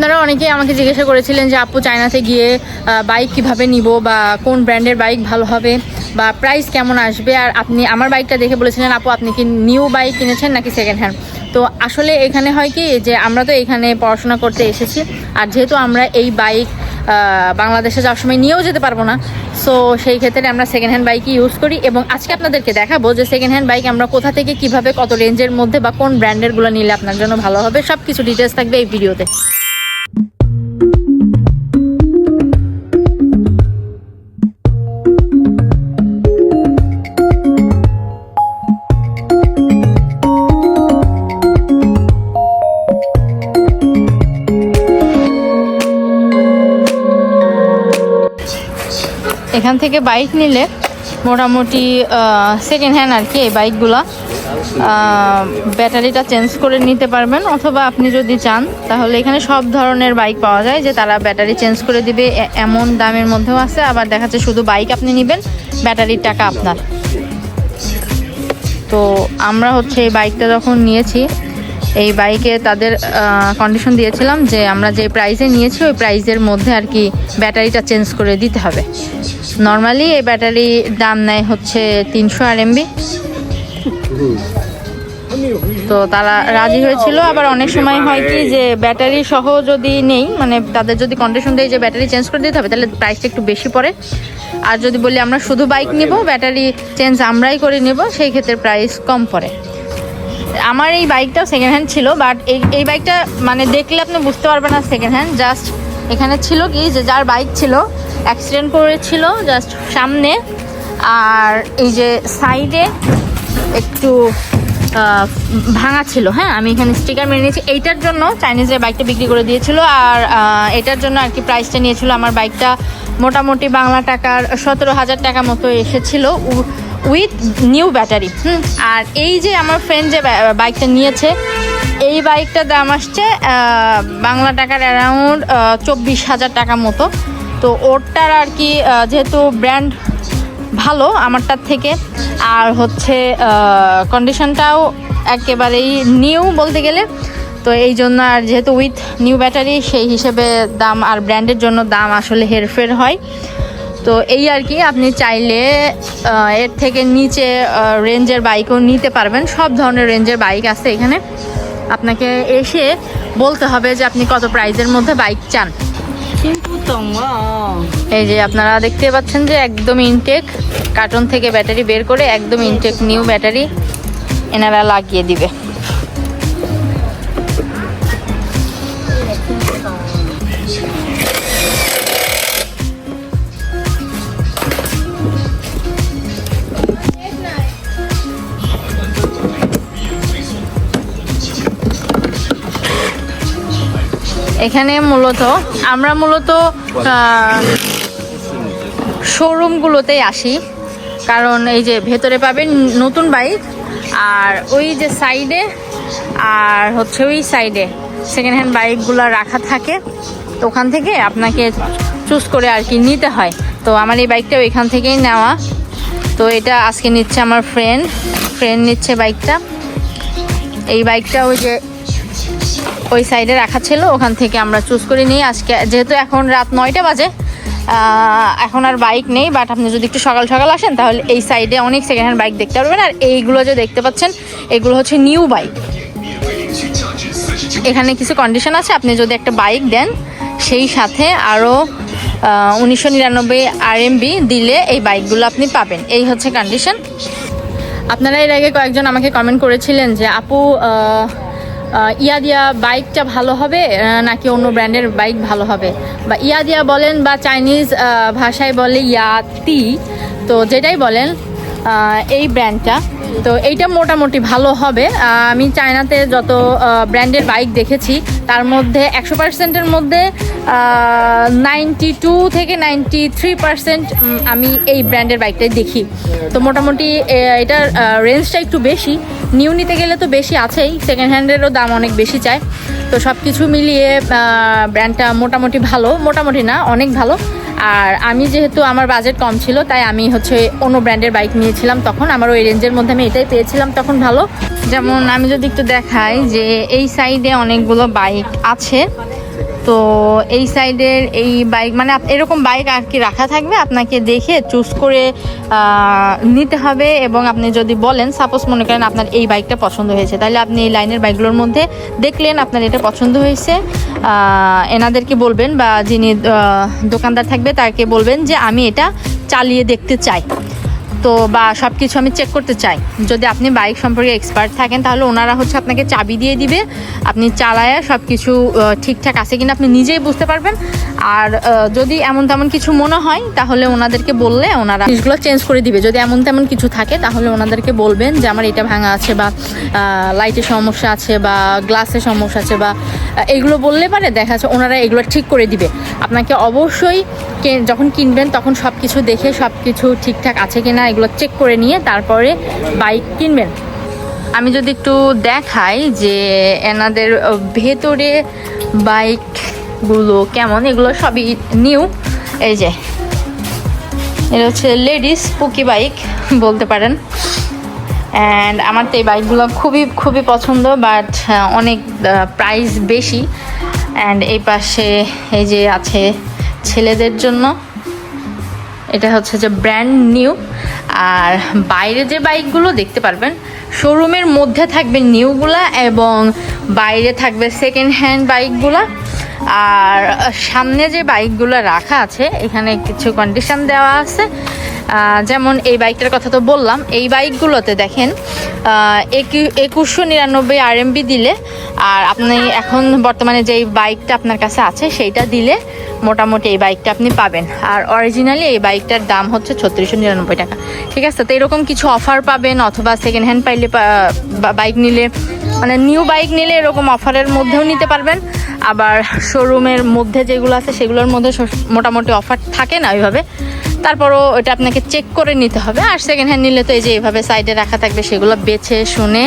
আপনারা অনেকেই আমাকে জিজ্ঞাসা করেছিলেন যে, আপু, চায়নাতে গিয়ে বাইক কীভাবে নিব বা কোন ব্র্যান্ডের বাইক ভালো হবে বা প্রাইস কেমন আসবে? আর আপনি, আমার বাইকটা দেখে বলেছিলেন, আপু, আপনি কি নিউ বাইক কিনেছেন নাকি সেকেন্ড হ্যান্ড তো আসলে এখানে হয় কি যে, আমরা তো এখানে পড়াশোনা করতে এসেছি আর যেহেতু আমরা এই বাইক বাংলাদেশে যাওয়ার সময় নিয়েও যেতে পারব না সো সেই ক্ষেত্রে আমরা সেকেন্ড হ্যান্ড বাইকই ইউজ করি এবং আজকে আপনাদেরকে দেখাবো যে সেকেন্ড হ্যান্ড বাইক আমরা কোথা থেকে কীভাবে, কত রেঞ্জের মধ্যে বা কোন ব্র্যান্ডেরগুলো নিলে আপনার জন্য ভালো হবে সব কিছু ডিটেলস থাকবে এই ভিডিওতে এখান থেকে বাইক নিলে মোটামুটি সেকেন্ড হ্যান্ড আর কি এই বাইকগুলা ব্যাটারিটা চেঞ্জ করে নিতে পারবেন। অথবা আপনি যদি চান, তাহলে এখানে সব ধরনের বাইক পাওয়া যায় যে তারা ব্যাটারি চেঞ্জ করে দিবে। এমন দামের মধ্যেও আছে। আবার দেখা যাচ্ছে শুধু বাইক আপনি নেবেন, ব্যাটারির টাকা আপনার। তো আমরা হচ্ছে এই বাইকটা যখন নিয়েছি এই বাইকে তাদের কন্ডিশন দিয়েছিলাম যে আমরা যে প্রাইসে নিয়েছি, ওই প্রাইসের মধ্যে আর কি ব্যাটারিটা চেঞ্জ করে দিতে হবে। নর্মালি এই ব্যাটারি দাম নেয় হচ্ছে তিনশো আর এমবি তো তারা রাজি হয়েছিল। আবার অনেক সময় হয় কি যে ব্যাটারি সহ যদি নেই মানে তাদের যদি কন্ডিশন দেয় যে ব্যাটারি চেঞ্জ করে দিতে হবে, তাহলে প্রাইসটা একটু বেশি পড়ে। আর যদি বলি আমরা শুধু বাইক নিব, ব্যাটারি চেঞ্জ আমরাই করে নেব, সেই ক্ষেত্রে প্রাইস কম পড়ে। আমার এই বাইকটাও সেকেন্ড হ্যান্ড ছিল বাট এই এই বাইকটা মানে দেখলে আপনি বুঝতে পারবেন না সেকেন্ড হ্যান্ড জাস্ট এখানে ছিল কি যে যার বাইক ছিল অ্যাক্সিডেন্ট করেছিল জাস্ট সামনে, আর এই যে সাইডে একটু ভাঙা ছিল হ্যাঁ আমি এখানে স্টিকার মেরে নিয়েছি। এইটার জন্য চাইনিজের বাইকটা বিক্রি করে দিয়েছিল, আর এটার জন্য আর কি প্রাইসটা নিয়েছিল। আমার বাইকটা মোটামুটি বাংলা টাকার সতেরো হাজার টাকা মতো এসেছিল। উইথ নিউ ব্যাটারি আর এই যে আমার ফ্রেন্ড যে বাইকটা নিয়েছে, এই বাইকটার দাম আসছে বাংলা টাকার অ্যারাউন্ড চব্বিশ হাজার টাকা মতো। তো ওরটার আর কি যেহেতু ব্র্যান্ড ভালো আমারটার থেকে, আর হচ্ছে কন্ডিশনটাও একেবারেই নিউ বলতে গেলে। তো এই জন্য আর যেহেতু উইথ নিউ ব্যাটারি সেই হিসেবে দাম আর ব্র্যান্ডের জন্য দাম আসলে হেরফের হয়। তো এই আর কি আপনি চাইলে এর থেকে নিচে রেঞ্জের বাইকও নিতে পারবেন। সব ধরনের রেঞ্জের বাইক আছে এখানে। আপনাকে এসে বলতে হবে যে আপনি কত প্রাইজের মধ্যে বাইক চান। এই যে আপনারা দেখতে পাচ্ছেন যে একদম ইনটেক কার্টন থেকে ব্যাটারি বের করে একদম ইনটেক নিউ ব্যাটারি এনারা লাগিয়ে দিবে। এখানে মূলত, আমরা মূলত শোরুমগুলোতেই আসি। কারণ এই যে ভেতরে পাবেন নতুন বাইক আর ওই যে সাইডে আর হচ্ছে ওই সাইডে সেকেন্ড হ্যান্ড বাইকগুলো রাখা থাকে। তো ওখান থেকে আপনাকে চুজ করে আর কি নিতে হয়। তো আমার এই বাইকটাও এখান থেকেই নেওয়া। তো এটা আজকে নিচ্ছে আমার ফ্রেন্ড ফ্রেন্ড নিচ্ছে বাইকটা এই বাইকটা ওই যে ওই সাইডে রাখা ছিল, ওখান থেকে আমরা চুজ করে নিই। আজকে যেহেতু এখন রাত নয়টা বাজে এখন আর বাইক নেই বাট আপনি যদি একটু সকাল সকাল আসেন, তাহলে এই সাইডে অনেক সেকেন্ড হ্যান্ড বাইক দেখতে পারবেন। আর এইগুলো যে দেখতে পাচ্ছেন, এগুলো হচ্ছে নিউ বাইক এখানে কিছু কন্ডিশন আছে, আপনি যদি একটা বাইক দেন, সেই সাথে আরও উনিশশো নিরানব্বই আর আরএমবি দিলে এই বাইকগুলো আপনি পাবেন। এই হচ্ছে কন্ডিশন আপনারা এর আগে কয়েকজন আমাকে কমেন্ট করেছিলেন যে, আপু আহ, দিয়া বাইকটা ভালো হবে নাকি অন্য ব্র্যান্ডের বাইক ভালো হবে? বা ইয়া দিয়া বলেন বা চাইনিজ ভাষায় বলে ইয়াতি তো যেটাই বলেন এই ব্র্যান্ডটা তো এইটা মোটামুটি ভালো হবে। আমি চায়নাতে যত ব্র্যান্ডের বাইক দেখেছি, তার মধ্যে একশো পার্সেন্টের মধ্যে নাইনটি টু থেকে নাইনটি থ্রি পার্সেন্ট আমি এই ব্র্যান্ডের বাইকটাই দেখি। তো মোটামুটি এটার রেঞ্জটা একটু বেশি। নিউ নিতে গেলে তো বেশি আছেই সেকেন্ড হ্যান্ডেরও দাম অনেক বেশি চায়। তো সব কিছু মিলিয়ে ব্র্যান্ডটা মোটামুটি ভালো, মোটামুটি না, অনেক ভালো। আর আমি যেহেতু আমার বাজেট কম ছিল, তাই আমি হচ্ছে অন্য ব্র্যান্ডের বাইক নিয়েছিলাম তখন। আমার ওই রেঞ্জের মধ্যে আমি এটাই পেয়েছিলাম তখন ভালো। যেমন আমি যদি একটু দেখাই যে এই সাইডে অনেকগুলো বাইক আছে। তো এই সাইডের এই বাইক মানে এরকম বাইক আর কি রাখা থাকবে, আপনাকে দেখে চুজ করে নিতে হবে এবং আপনি যদি বলেন সাপোজ মনে করেন আপনার এই বাইকটা পছন্দ হয়েছে, তাহলে আপনি এই লাইনের বাইকগুলোর মধ্যে দেখলেন আপনার এটা পছন্দ হয়েছে। এনাদেরকে বলবেন বা যিনি দোকানদার থাকবে, তাকে বলবেন যে আমি এটা চালিয়ে দেখতে চাই। তো বা সব কিছু আমি চেক করতে চাই। যদি আপনি বাইক সম্পর্কে এক্সপার্ট থাকেন, তাহলে ওনারা হচ্ছে আপনাকে চাবি দিয়ে দিবে। আপনি চালায়া সব কিছু ঠিকঠাক আছে কিনা আপনি নিজেই বুঝতে পারবেন। আর যদি এমন তেমন কিছু মনে হয়, তাহলে ওনাদেরকে বললে ওনারা জিনিসগুলো চেঞ্জ করে দিবে। যদি এমন তেমন কিছু থাকে, তাহলে ওনাদেরকে বলবেন যে আমার এটা ভাঙা আছে বা লাইটের সমস্যা আছে বা গ্লাসের সমস্যা আছে বা এগুলো বললে পারে দেখা যাচ্ছে ওনারা এগুলো ঠিক করে দিবে। আপনাকে অবশ্যই যখন কিনবেন, তখন সব কিছু দেখে সব কিছু ঠিকঠাক আছে কিনা এগুলো চেক করে নিয়ে তারপরে বাইক কিনবেন। আমি যদি একটু দেখাই যে এনাদের ভেতরে বাইকগুলো কেমন, এগুলো সবই নিউ এই যে, এটা হচ্ছে লেডিস পুকি বাইক বলতে পারেন। অ্যান্ড আমার তো এই বাইকগুলো খুবই খুবই পছন্দ বাট অনেক প্রাইস বেশি। অ্যান্ড এই পাশে এই যে আছে ছেলেদের জন্য। এটা হচ্ছে যে ব্র্যান্ড নিউ আর বাইরে যে বাইকগুলো দেখতে পারবেন শোরুমের মধ্যে থাকবে নিউগুলা এবং বাইরে থাকবে সেকেন্ড হ্যান্ড বাইকগুলা। আর সামনে যে বাইকগুলো রাখা আছে, এখানে কিছু কন্ডিশন দেওয়া আছে। যেমন এই বাইকটার কথা তো বললাম, এই বাইকগুলোতে দেখেন একুশশো নিরানব্বই আরএমবি দিলে, আর আপনি এখন বর্তমানে যেই বাইকটা আপনার কাছে আছে, সেইটা দিলে মোটামুটি এই বাইকটা আপনি পাবেন। আর অরিজিনালি এই বাইকটার দাম হচ্ছে ছত্রিশশো নিরানব্বই টাকা। ঠিক আছে, তো এরকম কিছু অফার পাবেন, অথবা সেকেন্ড হ্যান্ড পাইলে বাইক নিলে মানে নিউ বাইক নিলে এরকম অফারের মধ্যেও নিতে পারবেন। আবার শোরুমের মধ্যে যেগুলো আছে, সেগুলোর মধ্যে মোটামুটি অফার থাকে না ওইভাবে। তারপরও ওটা আপনাকে চেক করে নিতে হবে। আর সেকেন্ড হ্যান্ড নিলে তো এই যে এইভাবে সাইডে রাখা থাকবে, সেগুলো বেছে শুনে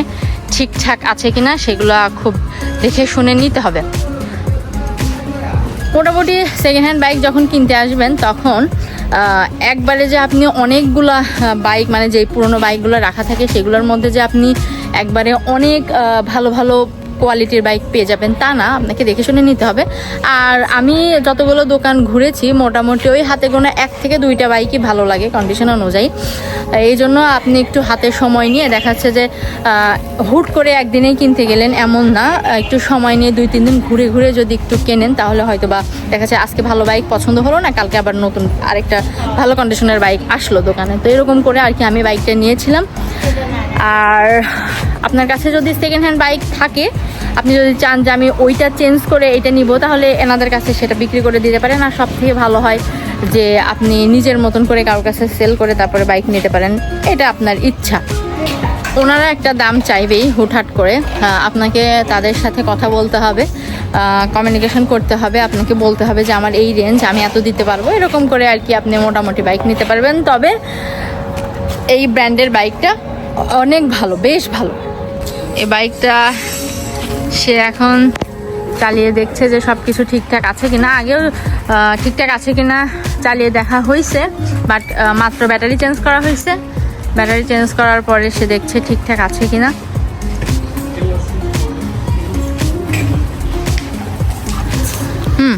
ঠিকঠাক আছে কিনা সেগুলো খুব দেখে শুনে নিতে হবে। মোটামুটি সেকেন্ড হ্যান্ড বাইক যখন কিনতে আসবেন, তখন একবারে যে আপনি অনেকগুলা বাইক মানে যে পুরনো বাইকগুলো রাখা থাকে, সেগুলোর মধ্যে যে আপনি একবারে অনেক ভালো ভালো কোয়ালিটির বাইক পেয়ে যাবেন, তা না, আপনাকে দেখে শুনে নিতে হবে। আর আমি যতগুলো দোকান ঘুরেছি, মোটামুটি ওই হাতে গোনা এক থেকে দুইটা বাইকই ভালো লাগে কন্ডিশন অনুযায়ী। এই জন্য আপনি একটু হাতে সময় নিয়ে দেখাচ্ছে যে হুট করে একদিনেই কিনতে গেলেন, এমন না, একটু সময় নিয়ে দুই, তিন দিন ঘুরে ঘুরে যদি একটু কেনেন, তাহলে হয়তো বা দেখা যাচ্ছে আজকে ভালো বাইক পছন্দ হলো না, কালকে আবার নতুন আরেকটা ভালো কন্ডিশনের বাইক আসলো দোকানে। তো এরকম করে আর কি আমি বাইকটা নিয়েছিলাম। আর আপনার কাছে যদি সেকেন্ড হ্যান্ড বাইক থাকে, আপনি যদি চান যে আমি ওইটা চেঞ্জ করে এটা নিব, তাহলে এনাদের কাছে সেটা বিক্রি করে দিতে পারেন। আর সব থেকে ভালো হয় যে আপনি নিজের মতন করে কারোর কাছে সেল করে তারপরে বাইক নিতে পারেন। এটা আপনার ইচ্ছা। ওনারা একটা দাম চাইবেই হুটহাট করে। আপনাকে তাদের সাথে কথা বলতে হবে কমিউনিকেশন করতে হবে, আপনাকে বলতে হবে যে আমার এই রেঞ্জ আমি এত দিতে পারব। এরকম করে আর কি আপনি মোটামুটি বাইক নিতে পারবেন। তবে এই ব্র্যান্ডের বাইকটা অনেক ভালো, বেশ ভালো। এই বাইকটা সে এখন চালিয়ে দেখছে যে সব কিছু ঠিকঠাক আছে কি না আগেও ঠিকঠাক আছে কি না চালিয়ে দেখা হয়েছে বাট মাত্র ব্যাটারি চেঞ্জ করা হয়েছে ব্যাটারি চেঞ্জ করার পরে সে দেখছে ঠিকঠাক আছে কি না হুম।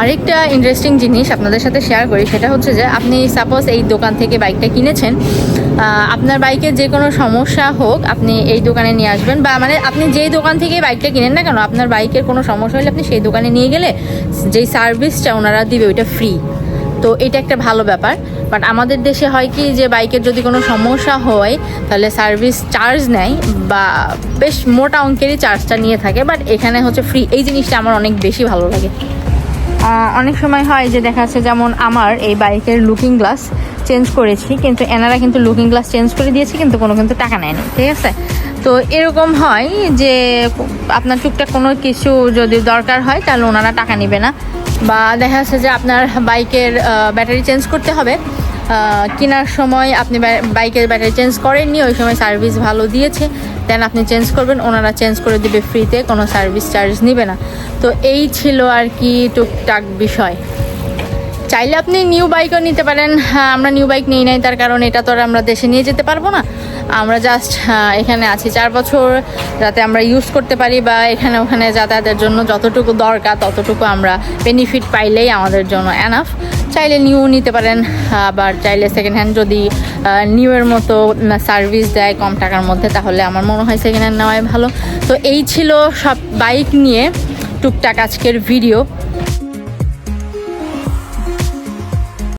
আরেকটা ইন্টারেস্টিং জিনিস আপনাদের সাথে শেয়ার করি, সেটা হচ্ছে যে আপনি সাপোজ এই দোকান থেকে বাইকটা কিনেছেন আপনার বাইকের যে কোনো সমস্যা হোক, আপনি এই দোকানে নিয়ে আসবেন বা মানে আপনি যেই দোকান থেকে বাইকটা কিনেন না কেন, আপনার বাইকের কোনো সমস্যা হলে আপনি সেই দোকানে নিয়ে গেলে যেই সার্ভিসটা ওনারা দিবে, ওইটা ফ্রি তো এটা একটা ভালো ব্যাপার। বাট আমাদের দেশে হয় কি যে বাইকের যদি কোনো সমস্যা হয়, তাহলে সার্ভিস চার্জ নেয় বা বেশ মোটা অঙ্কেরই চার্জটা নিয়ে থাকে। বাট এখানে হচ্ছে ফ্রি এই জিনিসটা আমার অনেক বেশি ভালো লাগে। অনেক সময় হয় যে দেখা যাচ্ছে যেমন আমার এই বাইকের লুকিং গ্লাস চেঞ্জ করেছি, কিন্তু এনারা কিন্তু লুকিং গ্লাস চেঞ্জ করে দিয়েছে, কিন্তু কোনো কিন্তু টাকা নেয়নি, ঠিক আছে? তো এরকম হয় যে আপনার টুকটাক কোনো কিছু যদি দরকার হয়, তাহলে ওনারা টাকা নেবে না। বা দেখা যাচ্ছে যে আপনার বাইকের ব্যাটারি চেঞ্জ করতে হবে। কেনার সময় আপনি বাইকের ব্যাটারি চেঞ্জ করেননি, ওই সময় সার্ভিস ভালো দিয়েছে। দেন আপনি চেঞ্জ করবেন, ওনারা চেঞ্জ করে দিবে ফ্রিতে কোনো সার্ভিস চার্জ নিবে না। তো এই ছিল আর কি টুকটাক বিষয়। চাইলে আপনি নিউ বাইকও নিতে পারেন। হ্যাঁ আমরা নিউ বাইক নিই নাই, তার কারণ এটা তো আর আমরা দেশে নিয়ে যেতে পারব না। আমরা জাস্ট এখানে আছি চার বছর, যাতে আমরা ইউজ করতে পারি বা এখানে ওখানে যাতায়াতের জন্য যতটুকু দরকার, ততটুকু আমরা বেনিফিট পাইলেই আমাদের জন্য এনাফ চাইলে নিউ নিতে পারেন, আবার চাইলে সেকেন্ড হ্যান্ড যদি নিউ এর মতো সার্ভিস দেয় কম টাকার মধ্যে, তাহলে আমার মনে হয় সেকেন্ড হ্যান্ড নেওয়াই ভালো। তো এই ছিল সব বাইক নিয়ে টুকটাক আজকের ভিডিও